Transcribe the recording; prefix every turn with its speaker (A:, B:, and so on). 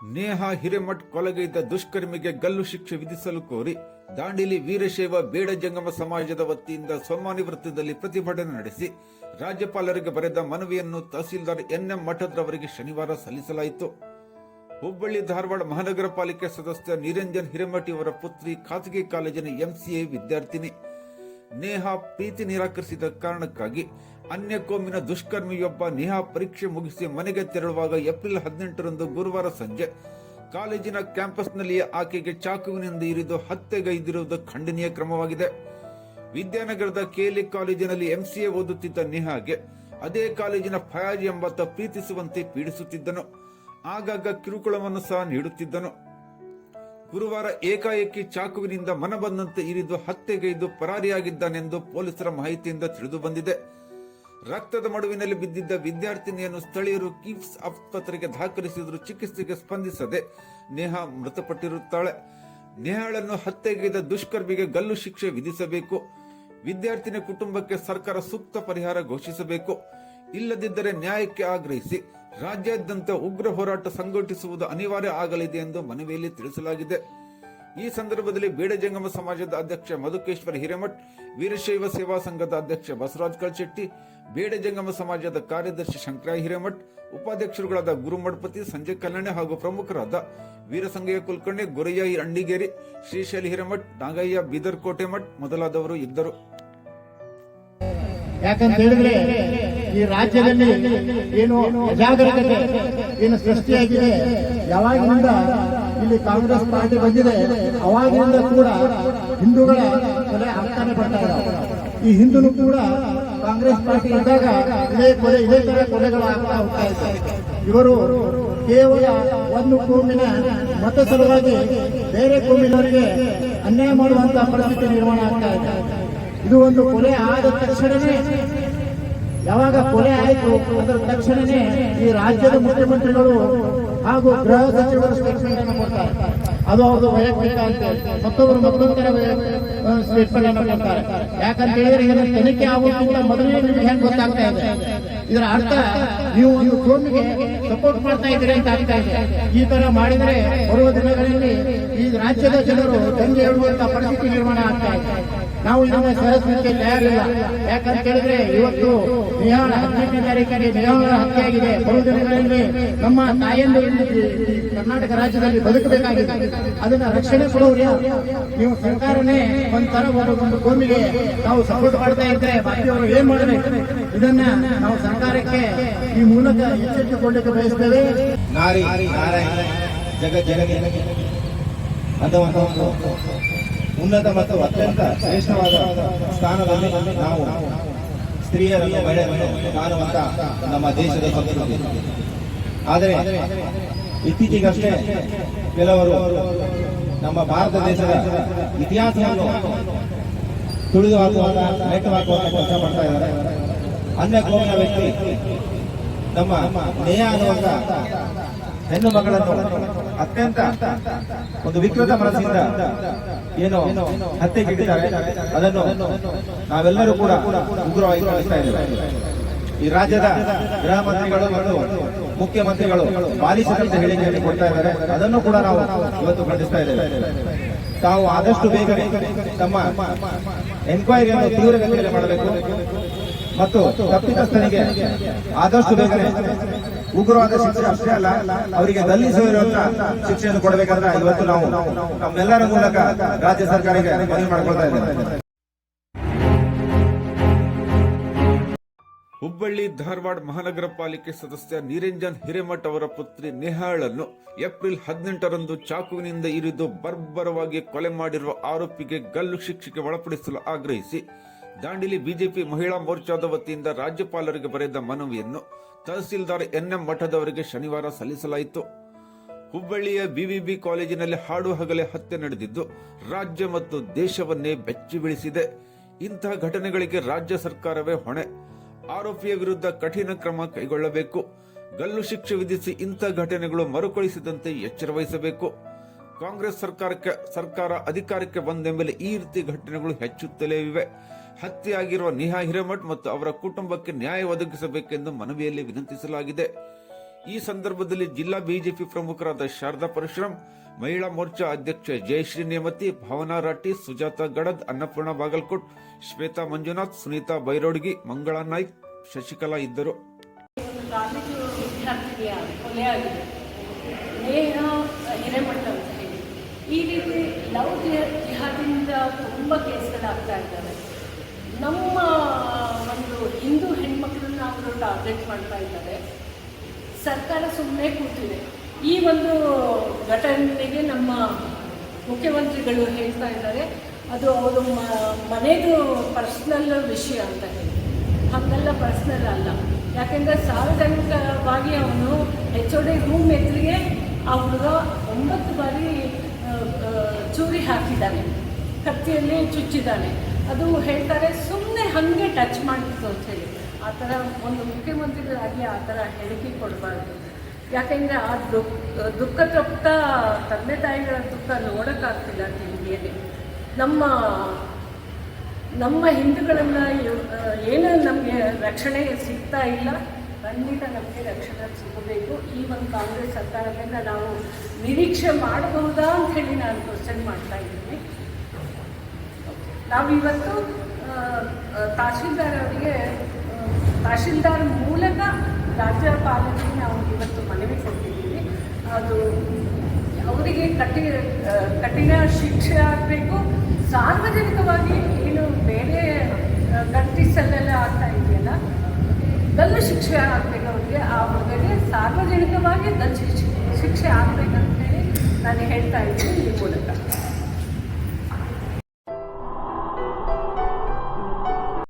A: ನೇಹಾ ಹಿರೇಮಠ್ ಕೊಲೆಗೈದ ದುಷ್ಕರ್ಮಿಗೆ ಗಲ್ಲು ಶಿಕ್ಷೆ ವಿಧಿಸಲು ಕೋರಿ ದಾಂಡೇಲಿ ವೀರಶೈವ ಬೇಡ ಜಂಗಮ ಸಮಾಜದ ವತಿಯಿಂದ ಸೋಮಾನಿ ವೃತ್ತದಲ್ಲಿ ಪ್ರತಿಭಟನೆ ನಡೆಸಿ ರಾಜ್ಯಪಾಲರಿಗೆ ಬರೆದ ಮನವಿಯನ್ನು ತಹಸೀಲ್ದಾರ್ ಎನ್ಎಂ ಮಠದ್ರವರಿಗೆ ಶನಿವಾರ ಸಲ್ಲಿಸಲಾಯಿತು. ಹುಬ್ಬಳ್ಳಿ ಧಾರವಾಡ ಮಹಾನಗರ ಪಾಲಿಕೆ ಸದಸ್ಯ ನಿರಂಜನ್ ಹಿರೇಮಠಿ ಅವರ ಪುತ್ರಿ ಖಾಸಗಿ ಕಾಲೇಜಿನ ಎಂಸಿಎ ವಿದ್ಯಾರ್ಥಿನಿ ನೇಹಾ ಪ್ರೀತಿ ನಿರಾಕರಿಸಿದ ಕಾರಣಕ್ಕಾಗಿ ಅನ್ಯ ಕೋಮಿನ ದುಷ್ಕರ್ಮಿಯೊಬ್ಬ ನೇಹಾ ಪರೀಕ್ಷೆ ಮುಗಿಸಿ ಮನೆಗೆ ತೆರಳುವಾಗ ಏಪ್ರಿಲ್ ಹದಿನೆಂಟರಂದು ಗುರುವಾರ ಸಂಜೆ ಕಾಲೇಜಿನ ಕ್ಯಾಂಪಸ್ನಲ್ಲಿಯೇ ಆಕೆಗೆ ಚಾಕುವಿನಿಂದ ಇರಿದು ಹತ್ಯೆಗೈದಿರುವುದು ಖಂಡನೀಯ ಕ್ರಮವಾಗಿದೆ. ವಿದ್ಯಾನಗರದ ಕೆಎಲ್ಇ ಕಾಲೇಜಿನಲ್ಲಿ ಎಂಸಿಎ ಓದುತ್ತಿದ್ದ ನೇಹಾಗೆ ಅದೇ ಕಾಲೇಜಿನ ಫಯಾಜ್ ಎಂಬತ್ತ ಪ್ರೀತಿಸುವಂತೆ ಪೀಡಿಸುತ್ತಿದ್ದನು. ಆಗಾಗ ಕಿರುಕುಳವನ್ನು ಸಹ ನೀಡುತ್ತಿದ್ದನು. ಗುರುವಾರ ಏಕಾಏಕಿ ಚಾಕುವಿನಿಂದ ಮನಬಂದಂತೆ ಇರಿದು ಹತ್ಯೆಗೈದು ಪರಾರಿಯಾಗಿದ್ದಾನೆಂದು ಪೊಲೀಸರ ಮಾಹಿತಿಯಿಂದ ತಿಳಿದು ಬಂದಿದೆ. ರಕ್ತದ ಮಡುವಿನಲ್ಲಿ ಬಿದ್ದಿದ್ದ ವಿದ್ಯಾರ್ಥಿನಿಯನ್ನು ಸ್ಥಳೀಯರು ಕಿಮ್ಸ್ ಆಸ್ಪತ್ರೆಗೆ ದಾಖಲಿಸಿದರೂ ಚಿಕಿತ್ಸೆಗೆ ಸ್ಪಂದಿಸದೆ ನೇಹಾ ಮೃತಪಟ್ಟಿರುತ್ತಾಳೆ. ನೇಹಾಳನ್ನು ಹತ್ಯೆಗೈದ ದುಷ್ಕರ್ಮಿಗೆ ಗಲ್ಲು ಶಿಕ್ಷೆ ವಿಧಿಸಬೇಕು. ವಿದ್ಯಾರ್ಥಿನಿ ಕುಟುಂಬಕ್ಕೆ ಸರ್ಕಾರ ಸೂಕ್ತ ಪರಿಹಾರ ಘೋಷಿಸಬೇಕು. ಇಲ್ಲದಿದ್ದರೆ ನ್ಯಾಯಕ್ಕೆ ಆಗ್ರಹಿಸಿ. ರಾಜ್ಯಾದ್ಯಂತ ಉಗ್ರ ಹೋರಾಟ ಸಂಘಟಿಸುವುದು ಅನಿವಾರ್ಯ ಆಗಲಿದೆ ಎಂದು ಮನವಿಯಲ್ಲಿ ತಿಳಿಸಲಾಗಿದೆ. ಈ ಸಂದರ್ಭದಲ್ಲಿ ಬೇಡ ಜಂಗಮ ಸಮಾಜದ ಅಧ್ಯಕ್ಷ ಮಧುಕೇಶ್ವರ ಹಿರೇಮಠ್, ವೀರಶೈವ ಸೇವಾ ಸಂಘದ ಅಧ್ಯಕ್ಷ ಬಸವರಾಜ್ ಕಳ್ಶೆಟ್ಟಿ, ಬೇಡ ಜಂಗಮ ಸಮಾಜದ ಕಾರ್ಯದರ್ಶಿ ಶಂಕರ ಹಿರೇಮಠ್, ಉಪಾಧ್ಯಕ್ಷರುಗಳಾದ ಗುರುಮಠಪತಿ ಸಂಜಯ್ ಕಲ್ಯಾಣೆ ಹಾಗೂ ಪ್ರಮುಖರಾದ ವೀರಸಂಗಯ್ಯ ಕುಲಕರ್ಣಿ, ಗೊರಯ್ಯ ಅಣ್ಣಿಗೇರಿ, ಶ್ರೀಶೈಲ ಹಿರೇಮಠ್, ನಾಗಯ್ಯ ಬೀದರ್ ಕೋಟೆ ಮಠ್ ಮೊದಲಾದವರು ಇದ್ದರು.
B: ಈ ರಾಜ್ಯದಲ್ಲಿ ಏನು ಅಜಾಗರೂಕತೆ, ಏನು ಸೃಷ್ಟಿಯಾಗಿದೆ ಯಾವಾಗಿನಿಂದ ಇಲ್ಲಿ ಕಾಂಗ್ರೆಸ್ ಪಾರ್ಟಿ ಬಂದಿದೆ ಅವಾಗಿನಿಂದ ಕೂಡ ಹಿಂದೂಗಳ ಕೊಲೆ ಆಗ್ತಾನೆ ಬರ್ತಾ ಇದ್ದಾರೆ ಈ ಹಿಂದೂ ಕೂಡ ಕಾಂಗ್ರೆಸ್ ಪಾರ್ಟಿ ಇದ್ದಾಗ ಇದೇ ಕೊಲೆ, ಇದೇ ತರ ಕೊಲೆಗಳು ಆಗ್ತಾ ಹೋಗ್ತಾ ಇದ್ದಾರೆ ಇವರು ಕೇವಲ ಒಂದು ಕೋಮಿನ ಮತ ಸಲುವಾಗಿ ಬೇರೆ ಕೋಮಿನವರಿಗೆ ಅನ್ಯಾಯ ಮಾಡುವಂತಹ ಪರಿಸ್ಥಿತಿ ನಿರ್ಮಾಣ ಆಗ್ತಾ ಇದೆ. ಇದು ಒಂದು ಕೊಲೆ ಆದ ತಕ್ಷಣವೇ ಯಾವಾಗ ಕೊಲೆ ಆಯಿತು ಅದರ ತಕ್ಷಣನೇ ಈ ರಾಜ್ಯದ ಮುಖ್ಯಮಂತ್ರಿಗಳು ಹಾಗೂ ಗೃಹ ಸಚಿವರು ಸ್ಟೇಟ್ಮೆಂಟ್ ಕೊಡ್ತಾರೆ ಅದು ಅವ್ರದ್ದು ವೈಯಕ್ತಿಕ ಅಂತ ಮತ್ತೊಬ್ಬರು ಮತ್ತೊಂದರ ಸ್ಟೇಟ್ಮೆಂಟ್ ಅನ್ನು ಕೊಡ್ತಾರೆ. ಯಾಕಂತ ಹೇಳಿದ್ರೆ ಇದನ್ನ ತನಿಖೆ ಆಗೋಕ್ಕಿಂತ ಮೊದಲೇ ನಿಮ್ಗೆ ಹೆಂಗ್ ಗೊತ್ತಾಗ್ತಾ ಇದೆ. ಇದರ ಅರ್ಥ ನೀವು ನೀವು ಕೋಮಿಗೆ ಸಪೋರ್ಟ್ ಮಾಡ್ತಾ ಇದ್ದೀರಿ ಅಂತ ಆಗ್ತಾ ಇದೆ. ಈ ತರ ಮಾಡಿದ್ರೆ ಬರುವ ದಿನಗಳಲ್ಲಿ ಈ ರಾಜ್ಯದ ಜನರು ದಂಗೆ ಹೇಳುವಂತ ಪರಿಸ್ಥಿತಿ ನಿರ್ಮಾಣ ಆಗ್ತಾ ಇದೆ. ನಾವು ಇದನ್ನ ಸರಸ್ವತಿ ತಯಾರಿಲ್ಲ. ಯಾಕಂತ ಹೇಳಿದ್ರೆ ಇವತ್ತು ನಿಹಾಳ ಹದಿನೆಂಟನೇ ತಾರೀಕಿಗೆ ನಿಹಾಳ ಹತ್ಯೆ ಆಗಿದೆ. ಬರುವ ದಿನಗಳಲ್ಲಿ ನಮ್ಮ ತಾಯಂದು ಕರ್ನಾಟಕ ರಾಜ್ಯದಲ್ಲಿ ಬದುಕಬೇಕಾಗಿದೆ. ಅದನ್ನ ರಕ್ಷಣೆ ಕೊಡೋರು ನೀವು ಸರ್ಕಾರನೇ ಒಂಥರ ಒಂದು ಭೂಮಿಗೆ ನಾವು ಸಪೋರ್ಟ್ ಮಾಡ್ತಾ ಇದ್ರೆ ಬಾಕಿಯವರು ಏನ್ ಮಾಡಬೇಕು ಇದನ್ನ ನಾವು ಸರ್ಕಾರಕ್ಕೆ ಈ ಮೂಲಕ ಎಚ್ಚರಿಸಿಕೊಳ್ಳಿಕ್ಕೆ ಬಯಸ್ತೇವೆ.
C: ನಾರಿ ಜಗ ಅಥವಾ ಒಂದು ಉನ್ನತ ಮತ್ತು ಅತ್ಯಂತ ಶ್ರೇಷ್ಠವಾದ ಸ್ಥಾನದಲ್ಲಿ ನಾವು ಸ್ತ್ರೀಯರನ್ನು ಮಹಿಳೆಯರನ್ನು ಕಾಣುವಂತ ನಮ್ಮ ದೇಶದ ಸಂಸ್ಕೃತಿ. ಆದರೆ ಇತ್ತೀಚೆಗಷ್ಟೇ ಕೆಲವರು ನಮ್ಮ ಭಾರತ ದೇಶದ ಇತಿಹಾಸವನ್ನು ತುಳಿದು ಹಾಕುವಂತ ನೆಟ್ಟು ಹಾಕುವಂತ ಕೆಲಸ ಮಾಡ್ತಾ ಇದ್ದಾರೆ. ಅನ್ಯ ಕೋಮಿನ ವ್ಯಕ್ತಿ ನಮ್ಮ ನೇಯ ಅನ್ನುವಂತ ಹೆಣ್ಣು ಮಗಳನ್ನು ಅತ್ಯಂತ ಒಂದು ವಿಕೃತ ಮನಸ್ಸಿಂದ ಏನು ಹತ್ಯೆಗಿಟ್ಟಿದ್ದಾರೆ. ಅದನ್ನು ನಾವೆಲ್ಲರೂ ಕೂಡ ಉಗ್ರವಾಗಿ ಇದ್ದೇವೆ. ಈ ರಾಜ್ಯದ ಗೃಹ ಮಂತ್ರಿಗಳು ಮತ್ತು ಮುಖ್ಯಮಂತ್ರಿಗಳು ಪಾಲಿಸದಂತ ಹೇಳಿಕೆಯನ್ನು ಕೊಡ್ತಾ ಇದ್ದಾರೆ. ಅದನ್ನು ಕೂಡ ನಾವು ಇವತ್ತು ಖಂಡಿಸ್ತಾ ಇದ್ದೇವೆ. ತಾವು ಆದಷ್ಟು ಬೇಗ ತಮ್ಮ ಎನ್ಕ್ವೈರಿಯನ್ನು ತೀವ್ರಗತಿಯಲ್ಲಿ ಮಾಡಬೇಕು ಮತ್ತು ತಪ್ಪಿತಸ್ಥರಿಗೆ ಆದಷ್ಟು ಬೇಗ ಉಗ್ರವಾದ ಶಿಕ್ಷೆ ಅಷ್ಟೇ ಅಲ್ಲ, ಅವರಿಗೆ ದಲ್ಲಿಸಿರುವಂತ ಶಿಕ್ಷೆಯನ್ನು ಕೊಡಬೇಕಂತ ಇವತ್ತು ನಾವು ನಮ್ಮೆಲ್ಲರ ಮೂಲಕ ರಾಜ್ಯ ಸರ್ಕಾರಕ್ಕೆ ಮನವಿ ಮಾಡ್ಕೊಳ್ತಾ ಇದ್ದೇವೆ.
A: ಹುಬ್ಬಳ್ಳಿ ಧಾರವಾಡ ಮಹಾನಗರ ಪಾಲಿಕೆ ಸದಸ್ಯ ನಿರಂಜನ್ ಹಿರೇಮಠ್ ಅವರ ಪುತ್ರಿ ನೆಹಾಳನ್ನು ಏಪ್ರಿಲ್ ಹದಿನೆಂಟರಂದು ಚಾಕುವಿನಿಂದ ಇರಿದು ಬರ್ಬರವಾಗಿ ಕೊಲೆ ಮಾಡಿರುವ ಆರೋಪಿಗೆ ಗಲ್ಲು ಶಿಕ್ಷೆಗೆ ಒಳಪಡಿಸಲು ಆಗ್ರಹಿಸಿ ದಾಂಡಿಲಿ ಬಿಜೆಪಿ ಮಹಿಳಾ ಮೋರ್ಚಾದ ವತಿಯಿಂದ ರಾಜ್ಯಪಾಲರಿಗೆ ಬರೆದ ಮನವಿಯನ್ನು ತಹಸೀಲ್ದಾರ್ ಎನ್ಎಂ ಮಠದವರಿಗೆ ಶನಿವಾರ ಸಲ್ಲಿಸಲಾಯಿತು. ಹುಬ್ಬಳ್ಳಿಯ ಬಿವಿಬಿ ಕಾಲೇಜಿನಲ್ಲಿ ಹಾಡು ಹಗಲೆ ಹತ್ಯೆ ನಡೆದಿದ್ದು, ರಾಜ್ಯ ಮತ್ತು ದೇಶವನ್ನೇ ಬೆಚ್ಚಿ ಬೀಳಿಸಿದೆ ಇಂತಹ ಘಟನೆಗಳಿಗೆ ರಾಜ್ಯ ಸರ್ಕಾರವೇ ಹೊಣೆ. ಆರೋಪಿಯ ವಿರುದ್ಧ ಕಠಿಣ ಕ್ರಮ ಕೈಗೊಳ್ಳಬೇಕು. ಗಲ್ಲು ಶಿಕ್ಷೆ ವಿಧಿಸಿ ಇಂಥ ಘಟನೆಗಳು ಮರುಕಳಿಸದಂತೆ ಎಚ್ಚರ ವಹಿಸಬೇಕು. ಕಾಂಗ್ರೆಸ್ ಸರ್ಕಾರಕ್ಕೆ, ಸರ್ಕಾರ ಅಧಿಕಾರಕ್ಕೆ ಬಂದ ಮೇಲೆ ಈ ರೀತಿ ಘಟನೆಗಳು ಹೆಚ್ಚುತ್ತಲೇ ಇವೆ. ಹತ್ಯೆಯಾಗಿರುವ ನಿಹಾ ಹಿರೇಮಠ್ ಮತ್ತು ಅವರ ಕುಟುಂಬಕ್ಕೆ ನ್ಯಾಯ ಒದಗಿಸಬೇಕೆಂದು ಮನವಿಯಲ್ಲಿ ವಿನಂತಿಸಲಾಗಿದೆ. ಈ ಸಂದರ್ಭದಲ್ಲಿ ಜಿಲ್ಲಾ ಬಿಜೆಪಿ ಪ್ರಮುಖರಾದ ಶಾರದಾ ಪರಶುರಾಮ್ ಮಹಿಳಾ ಮೋರ್ಚಾ ಅಧ್ಯಕ್ಷ ಜಯಶ್ರೀ ನೇಮತಿ, ಭಾವನಾ ರಾಠಿ, ಸುಜಾತಾ ಗಡದ್, ಅನ್ನಪೂರ್ಣ ಬಾಗಲ್ಕೋಟ್, ಶ್ವೇತಾ ಮಂಜುನಾಥ್, ಸುನೀತಾ ಬೈರೋಡ್ಗಿ, ಮಂಗಳಾ ನಾಯ್ಕ್, ಶಶಿಕಲಾ ಇದ್ದರು.
D: ಈ ರೀತಿ ಲವ್ ಜಿಹ- ಜಿಹಾದಿಂದ ತುಂಬ ಕೇಸ್ಗಳಾಗ್ತಾ ಇದ್ದಾವೆ. ನಮ್ಮ ಒಂದು ಹಿಂದೂ ಹೆಣ್ಮಕ್ಳನ್ನ ಅವರು ಟಾರ್ಗೆಟ್ ಮಾಡ್ತಾ ಇದ್ದಾರೆ. ಸರ್ಕಾರ ಸುಮ್ಮನೆ ಕೂತಿದೆ. ಈ ಒಂದು ಘಟನೆಗೆ ನಮ್ಮ ಮುಖ್ಯಮಂತ್ರಿಗಳು ಹೇಳ್ತಾ ಇದ್ದಾರೆ, ಅದು ಅವರು ಮನೆದು ಪರ್ಸ್ನಲ್ ವಿಷಯ ಅಂತ ಹೇಳಿ. ಹಾಗೆಲ್ಲ ಪರ್ಸ್ನಲ್ ಅಲ್ಲ. ಯಾಕೆಂದರೆ ಸಾರ್ವಜನಿಕವಾಗಿ ಅವನು ಎಚ್ ಡಿ ರೂಮ್ ಎದುರಿಗೆ ಹುಡುಗ ಒಂಬತ್ತು ಬಾರಿ ಚೂರಿ ಹಾಕಿದ್ದಾನೆ. ಕತ್ತಿಯಲ್ಲಿ ಚುಚ್ಚಿದ್ದಾನೆ. ಅದು ಹೇಳ್ತಾರೆ ಸುಮ್ಮನೆ ಹಾಗೆ ಟಚ್ ಮಾಡಿತ್ತು ಅಂತ ಹೇಳಿ. ಆ ಥರ ಒಂದು ಮುಖ್ಯಮಂತ್ರಿಗಳಾಗಿ ಆ ಥರ ಹೇಳಿಕೆ ಕೊಡಬಾರ್ದು. ಯಾಕೆಂದರೆ ಆ ದುಃಖ ದುಃಖ ತಂದೆ ತಾಯಿಗಳ ದುಃಖ ನೋಡೋಕ್ಕಾಗ್ತಿಲ್ಲ ಟಿವಿಯಲ್ಲಿ ನಮ್ಮ ನಮ್ಮ ಹಿಂದೂಗಳನ್ನು ಏನೂ ನಮಗೆ ರಕ್ಷಣೆ ಸಿಗ್ತಾ ಇಲ್ಲ, ಖಂಡಿತ ನಮಗೆ ರಕ್ಷಣೆ ಸಿಗಬೇಕು. ಈ ಒಂದು ಕಾಂಗ್ರೆಸ್ ಸರ್ಕಾರದಿಂದ ನಾವು ನಿರೀಕ್ಷೆ ಮಾಡಬಹುದಾ ಅಂತ ಹೇಳಿ ನಾನು ಕ್ವಶನ್ ಮಾಡ್ತಾ ಇದ್ದೀನಿ. ನಾವಿವತ್ತು ತಹಶೀಲ್ದಾರ್ ಅವರಿಗೆ ತಹಶೀಲ್ದಾರ್ ಮೂಲಕ ರಾಜ್ಯಪಾಲರಿಗೆ ನಾವು ಇವತ್ತು ಮನವಿ ಕೊಟ್ಟಿದ್ದೀವಿ. ಅದು ಅವರಿಗೆ ಕಠಿ ಕಠಿಣ ಶಿಕ್ಷೆ ಆಗಬೇಕು. ಸಾರ್ವಜನಿಕವಾಗಿ ಏನು ಬೇರೆ ಗಟ್ಟಿಸಲ್ಲೆಲ್ಲ ಆಗ್ತಾ ಇದೆಯಲ್ಲ ಗಲ್ಲು ಶಿಕ್ಷೆ ಆಗಬೇಕು ಅವರಿಗೆ. ಆ ಹುಡುಗರಿಗೆ ಸಾರ್ವಜನಿಕವಾಗಿ ಗಲ್ಲು ಶಿಕ್ಷೆ ಶಿಕ್ಷೆ ಆಗಬೇಕಂತ ಹೇಳಿ ನಾನು ಹೇಳ್ತಾ ಇದ್ದೀನಿ ಈ ಮೂಲಕ.